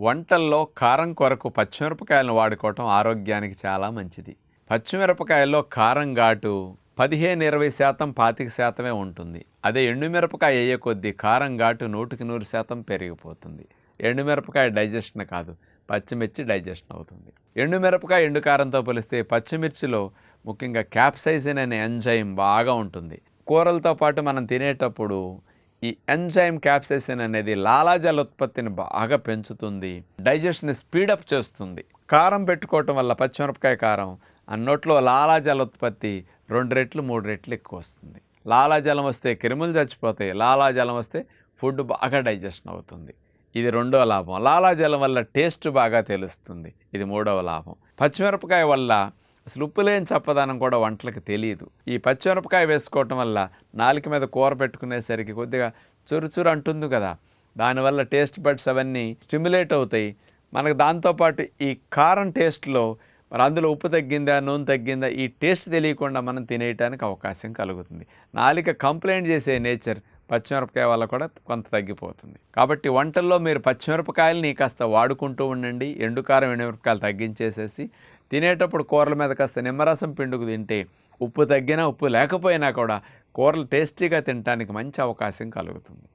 వంటల్లో కారం కొరకు పచ్చిమిరపకాయలను వాడుకోవటం ఆరోగ్యానికి చాలా మంచిది. పచ్చిమిరపకాయల్లో కారం ఘాటు పదిహేను ఇరవై శాతం పాతిక శాతమే ఉంటుంది. అదే ఎండుమిరపకాయ వేయ కొద్దీ కారం ఘాటు నూటికి నూరు శాతం పెరిగిపోతుంది. ఎండుమిరపకాయ డైజెషన్ కాదు పచ్చిమిర్చి డైజెషన్ అవుతుంది. ఎండుమిరపకాయ ఎండు కారంతో పోలిస్తే పచ్చిమిర్చిలో ముఖ్యంగా క్యాప్సైజిన్ అనే ఎంజైమ్ బాగా ఉంటుంది. కూరలతో పాటు మనం తినేటప్పుడు ఈ ఎంజైమ్ క్యాప్సైసిన్ అనేది లాలాజల ఉత్పత్తిని బాగా పెంచుతుంది డైజెషన్ని స్పీడప్ చేస్తుంది. కారం పెట్టుకోవటం వల్ల పచ్చిమిరపకాయ కారం ఆ నోట్లో లాలాజల ఉత్పత్తి రెండు రెట్లు మూడు రెట్లు ఎక్కువ వస్తుంది. లాలాజలం వస్తే క్రిములు చచ్చిపోతాయి లాలాజలం వస్తే ఫుడ్ బాగా డైజెషన్ అవుతుంది. ఇది రెండో లాభం. లాలాజలం వల్ల టేస్ట్ బాగా తెలుస్తుంది. ఇది మూడవ లాభం. పచ్చిమిరపకాయ వల్ల అసలు ఉప్పు లేని చప్పదనం కూడా వంటలకు తెలియదు ఈ పచ్చిమిరపకాయ వేసుకోవటం వల్ల నాలుక మీద కూర పెట్టుకునేసరికి కొద్దిగా చురుచురు అంటుంది కదా. దానివల్ల టేస్ట్ బడ్స్ అవన్నీ స్టిమ్యులేట్ అవుతాయి. మనకు దాంతోపాటు ఈ కారం టేస్ట్లో మరి అందులో ఉప్పు తగ్గిందా నూనె తగ్గిందా ఈ టేస్ట్ తెలియకుండా మనం తినేయటానికి అవకాశం కలుగుతుంది. నాలిక కంప్లైంట్ చేసే నేచర్ పచ్చిమిరపకాయ వల్ల కూడా కొంత తగ్గిపోతుంది. కాబట్టి వంటల్లో మీరు పచ్చిమిరపకాయలని కాస్త వాడుకుంటూ ఉండండి. ఎండుకారం ఎండుమిరపకాయలు తగ్గించేసేసి తినేటప్పుడు కూరల మీద కాస్త నిమ్మరసం పిండుకు తింటే ఉప్పు తగ్గినా ఉప్పు లేకపోయినా కూడా కూరలు టేస్టీగా తినడానికి మంచి అవకాశం కలుగుతుంది.